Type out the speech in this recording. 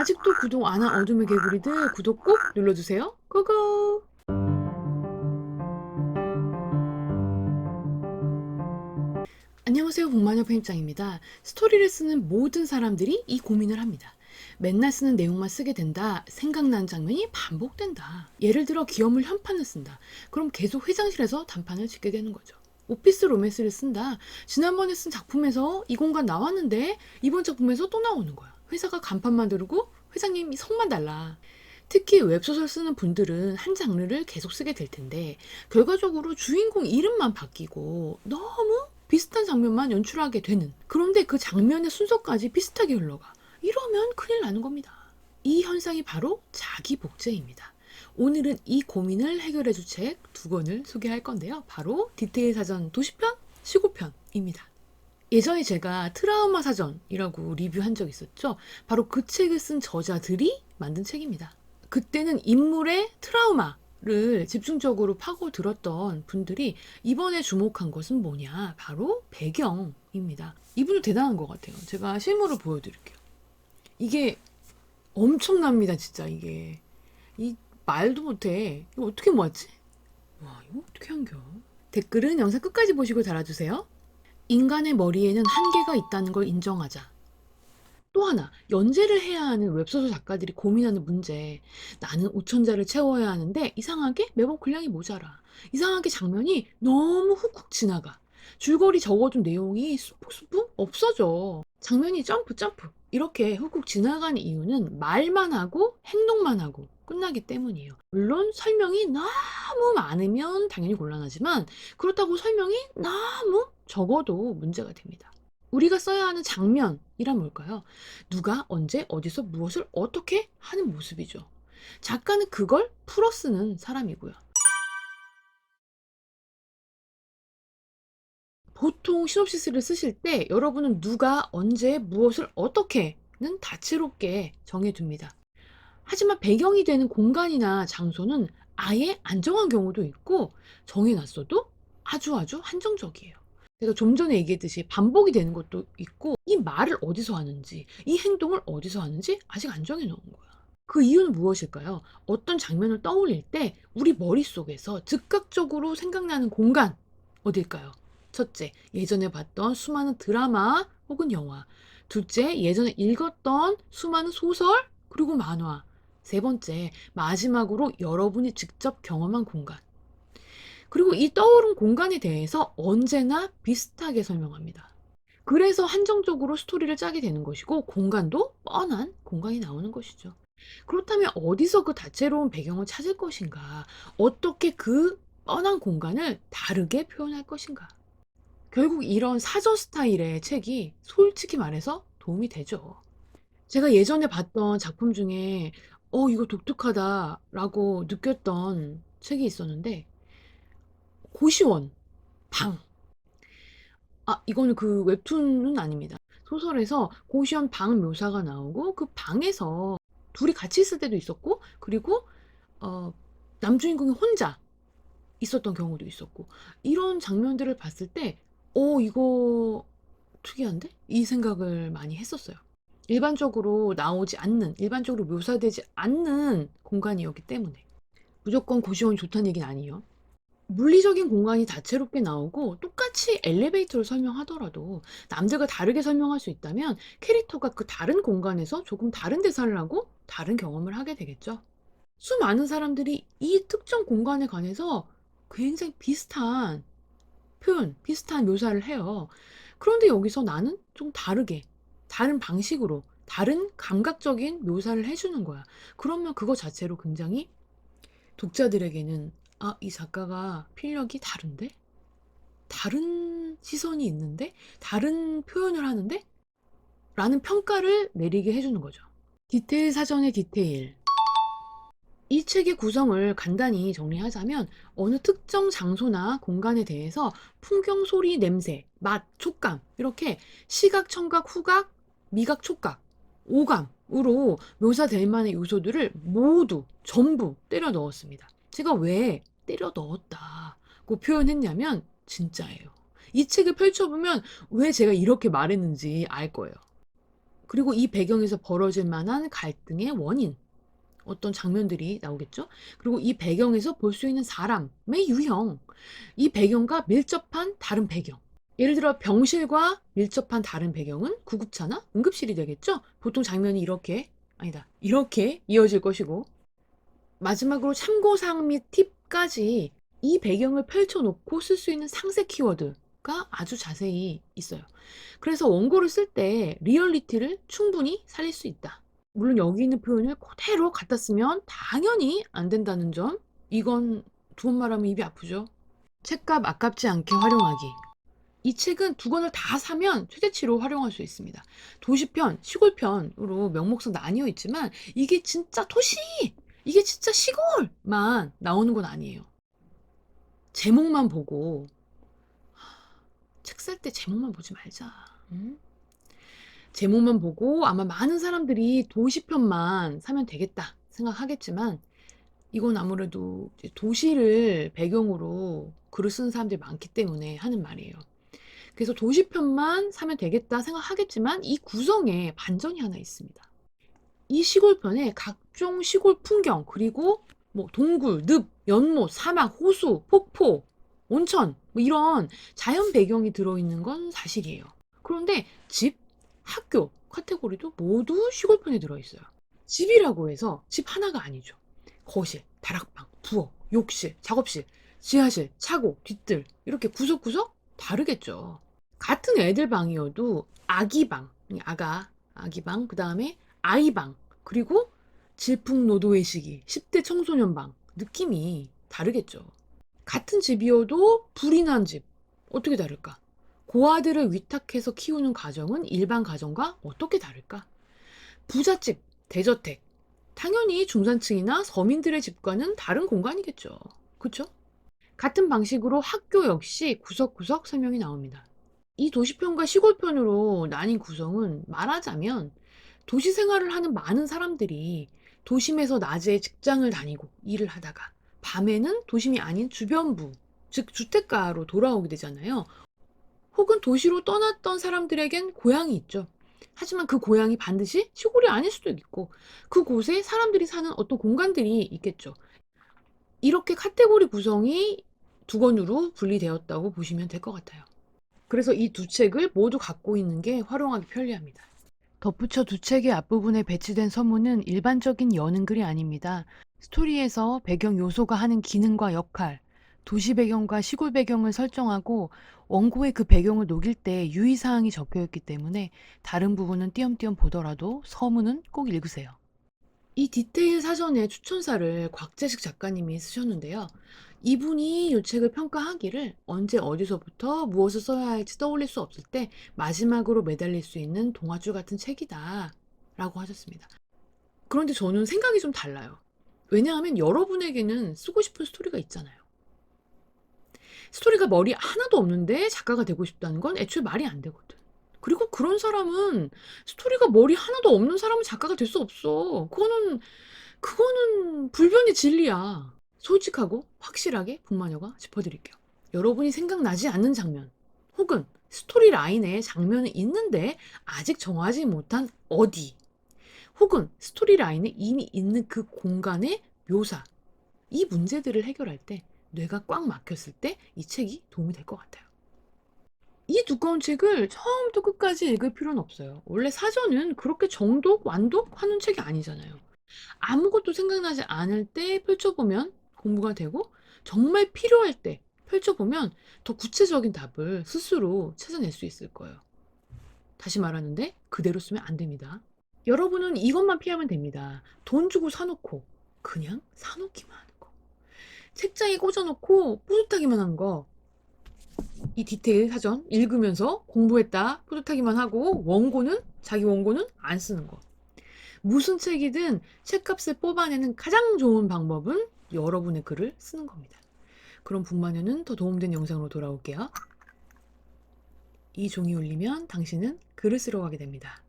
아직도 구독 안 한 어둠의 개구리들 구독 꼭 눌러주세요. 고고! 안녕하세요. 복마녀 편집장입니다. 스토리를 쓰는 모든 사람들이 이 고민을 합니다. 맨날 쓰는 내용만 쓰게 된다. 생각나는 장면이 반복된다. 예를 들어 기업물 현판을 쓴다. 그럼 계속 회장실에서 단판을 짓게 되는 거죠. 오피스 로맨스를 쓴다. 지난번에 쓴 작품에서 이 공간 나왔는데 이번 작품에서 또 나오는 거야. 회사가 간판 만 들고 회장님이 성만 달라. 특히 웹소설 쓰는 분들은 한 장르를 계속 쓰게 될 텐데 결과적으로 주인공 이름만 바뀌고 너무 비슷한 장면만 연출하게 되는 그런데 그 장면의 순서까지 비슷하게 흘러가 이러면 큰일 나는 겁니다. 이 현상이 바로 자기 복제입니다. 오늘은 이 고민을 해결해 줄 책 두 권을 소개할 건데요. 바로 디테일 사전 도시편, 시고편입니다. 예전에 제가 트라우마 사전이라고 리뷰한 적 있었죠. 바로 그 책을 쓴 저자들이 만든 책입니다. 그때는 인물의 트라우마 를 집중적으로 파고 들었던 분들이 이번에 주목한 것은 뭐냐? 바로 배경입니다. 이분도 대단한 것 같아요. 제가 실물을 보여드릴게요. 이게 엄청납니다, 진짜 이게. 이 말도 못해. 이거 어떻게 모았지? 와, 이거 어떻게 한겨? 댓글은 영상 끝까지 보시고 달아주세요. 인간의 머리에는 한계가 있다는 걸 인정하자. 또 하나, 연재를 해야 하는 웹소설 작가들이 고민하는 문제. 나는 5천자를 채워야 하는데 이상하게 매번 분량이 모자라. 이상하게 장면이 너무 훅훅 지나가. 줄거리 적어둔 내용이 수북수북 없어져. 장면이 점프 점프 이렇게 훅훅 지나가는 이유는 말만 하고 행동만 하고 끝나기 때문이에요. 물론 설명이 너무 많으면 당연히 곤란하지만 그렇다고 설명이 너무 적어도 문제가 됩니다. 우리가 써야 하는 장면이란 뭘까요? 누가 언제 어디서 무엇을 어떻게 하는 모습이죠. 작가는 그걸 풀어 쓰는 사람이고요. 보통 시놉시스를 쓰실 때 여러분은 누가 언제 무엇을 어떻게는 다채롭게 정해둡니다. 하지만 배경이 되는 공간이나 장소는 아예 안 정한 경우도 있고 정해놨어도 아주 아주 한정적이에요. 제가 좀 전에 얘기했듯이 반복이 되는 것도 있고 이 말을 어디서 하는지 이 행동을 어디서 하는지 아직 안 정해놓은 거야. 그 이유는 무엇일까요? 어떤 장면을 떠올릴 때 우리 머릿속에서 즉각적으로 생각나는 공간 어딜까요? 첫째, 예전에 봤던 수많은 드라마 혹은 영화. 둘째, 예전에 읽었던 수많은 소설 그리고 만화. 세 번째, 마지막으로 여러분이 직접 경험한 공간. 그리고 이 떠오른 공간에 대해서 언제나 비슷하게 설명합니다. 그래서 한정적으로 스토리를 짜게 되는 것이고 공간도 뻔한 공간이 나오는 것이죠. 그렇다면 어디서 그 다채로운 배경을 찾을 것인가? 어떻게 그 뻔한 공간을 다르게 표현할 것인가? 결국 이런 사전 스타일의 책이 솔직히 말해서 도움이 되죠. 제가 예전에 봤던 작품 중에 어, 이거 독특하다라고 느꼈던 책이 있었는데 고시원 방. 아, 이거는 그 웹툰은 아닙니다. 소설에서 고시원 방 묘사가 나오고 그 방에서 둘이 같이 있을 때도 있었고 그리고 어, 남주인공이 혼자 있었던 경우도 있었고 이런 장면들을 봤을 때 어, 이거 특이한데? 이 생각을 많이 했었어요. 일반적으로 나오지 않는, 일반적으로 묘사되지 않는 공간이었기 때문에. 무조건 고시원이 좋다는 얘기는 아니에요. 물리적인 공간이 다채롭게 나오고 똑같이 엘리베이터를 설명하더라도 남들과 다르게 설명할 수 있다면 캐릭터가 그 다른 공간에서 조금 다른 대사를 하고 다른 경험을 하게 되겠죠. 수많은 사람들이 이 특정 공간에 관해서 굉장히 비슷한 표현, 비슷한 묘사를 해요. 그런데 여기서 나는 좀 다르게, 다른 방식으로, 다른 감각적인 묘사를 해주는 거야. 그러면 그거 자체로 굉장히 독자들에게는 아, 이 작가가 필력이 다른데? 다른 시선이 있는데? 다른 표현을 하는데? 라는 평가를 내리게 해주는 거죠. 디테일 사전의 디테일. 이 책의 구성을 간단히 정리하자면 어느 특정 장소나 공간에 대해서 풍경, 소리, 냄새, 맛, 촉감 이렇게 시각, 청각, 후각, 미각, 촉각, 오감으로 묘사될 만한 요소들을 모두 전부 때려 넣었습니다. 제가 왜 때려 넣었다고 표현했냐면 진짜예요. 이 책을 펼쳐보면 왜 제가 이렇게 말했는지 알 거예요. 그리고 이 배경에서 벌어질 만한 갈등의 원인, 어떤 장면들이 나오겠죠. 그리고 이 배경에서 볼 수 있는 사람의 유형, 이 배경과 밀접한 다른 배경. 예를 들어 병실과 밀접한 다른 배경은 구급차나 응급실이 되겠죠. 보통 장면이 이렇게 아니다. 이렇게 이어질 것이고 마지막으로 참고사항 및 팁까지 이 배경을 펼쳐놓고 쓸 수 있는 상세 키워드가 아주 자세히 있어요. 그래서 원고를 쓸 때 리얼리티를 충분히 살릴 수 있다. 물론 여기 있는 표현을 그대로 갖다 쓰면 당연히 안 된다는 점. 이건 두번 말하면 입이 아프죠. 책값 아깝지 않게 활용하기. 이 책은 두 권을 다 사면 최대치로 활용할 수 있습니다. 도시편, 시골편으로 명목상 나뉘어 있지만 이게 진짜 도시! 이게 진짜 시골만 나오는 건 아니에요. 제목만 보고 책 살 때 제목만 보지 말자. 응? 제목만 보고 아마 많은 사람들이 도시편만 사면 되겠다 생각하겠지만 이건 아무래도 도시를 배경으로 글을 쓰는 사람들이 많기 때문에 하는 말이에요. 그래서 도시편만 사면 되겠다 생각하겠지만 이 구성에 반전이 하나 있습니다. 이 시골편에 각종 시골 풍경 그리고 뭐 동굴, 늪, 연못, 사막, 호수, 폭포, 온천 뭐 이런 자연 배경이 들어있는 건 사실이에요. 그런데 집, 학교 카테고리도 모두 시골편에 들어있어요. 집이라고 해서 집 하나가 아니죠. 거실, 다락방, 부엌, 욕실, 작업실, 지하실, 차고, 뒤뜰 이렇게 구석구석 다르겠죠. 같은 애들 방이어도 아기 방, 아가, 아기 방, 그 다음에 아이 방, 그리고 질풍노도의 시기, 10대 청소년 방 느낌이 다르겠죠. 같은 집이어도 불이 난 집, 어떻게 다를까? 고아들을 위탁해서 키우는 가정은 일반 가정과 어떻게 다를까? 부잣집, 대저택. 당연히 중산층이나 서민들의 집과는 다른 공간이겠죠. 그쵸? 같은 방식으로 학교 역시 구석구석 설명이 나옵니다. 이 도시편과 시골편으로 나뉜 구성은 말하자면 도시 생활을 하는 많은 사람들이 도심에서 낮에 직장을 다니고 일을 하다가 밤에는 도심이 아닌 주변부, 즉 주택가로 돌아오게 되잖아요. 혹은 도시로 떠났던 사람들에겐 고향이 있죠. 하지만 그 고향이 반드시 시골이 아닐 수도 있고 그곳에 사람들이 사는 어떤 공간들이 있겠죠. 이렇게 카테고리 구성이 두 권으로 분리되었다고 보시면 될 것 같아요. 그래서 이 두 책을 모두 갖고 있는 게 활용하기 편리합니다. 덧붙여 두 책의 앞부분에 배치된 서문은 일반적인 여는글이 아닙니다. 스토리에서 배경 요소가 하는 기능과 역할, 도시 배경과 시골 배경을 설정하고 원고의 그 배경을 녹일 때 유의사항이 적혀 있기 때문에 다른 부분은 띄엄띄엄 보더라도 서문은 꼭 읽으세요. 이 디테일 사전에 추천사를 곽재식 작가님이 쓰셨는데요. 이분이 이 책을 평가하기를 언제 어디서부터 무엇을 써야 할지 떠올릴 수 없을 때 마지막으로 매달릴 수 있는 동화줄 같은 책이다 라고 하셨습니다. 그런데 저는 생각이 좀 달라요. 왜냐하면 여러분에게는 쓰고 싶은 스토리가 있잖아요. 스토리가 머리 하나도 없는데 작가가 되고 싶다는 건 애초에 말이 안 되거든. 그리고 그런 사람은 스토리가 머리 하나도 없는 사람은 작가가 될 수 없어. 그거는 그거는 불변의 진리야. 솔직하고 확실하게 북마녀가 짚어드릴게요. 여러분이 생각나지 않는 장면 혹은 스토리 라인에 장면이 있는데 아직 정하지 못한 어디 혹은 스토리 라인에 이미 있는 그 공간의 묘사 이 문제들을 해결할 때 뇌가 꽉 막혔을 때 이 책이 도움이 될 것 같아요. 이 두꺼운 책을 처음부터 끝까지 읽을 필요는 없어요. 원래 사전은 그렇게 정독, 완독 하는 책이 아니잖아요. 아무것도 생각나지 않을 때 펼쳐보면 공부가 되고 정말 필요할 때 펼쳐보면 더 구체적인 답을 스스로 찾아낼 수 있을 거예요. 다시 말하는데 그대로 쓰면 안 됩니다. 여러분은 이것만 피하면 됩니다. 돈 주고 사놓고 그냥 사놓기만 하는 거. 책장에 꽂아놓고 뿌듯하기만 한 거. 이 디테일 사전 읽으면서 공부했다 뿌듯하기만 하고 원고는 자기 원고는 안 쓰는 거. 무슨 책이든 책값을 뽑아내는 가장 좋은 방법은 여러분의 글을 쓰는 겁니다. 그럼 북마녀는 더 도움된 영상으로 돌아올게요. 이 종이 울리면 당신은 글을 쓰러 가게 됩니다.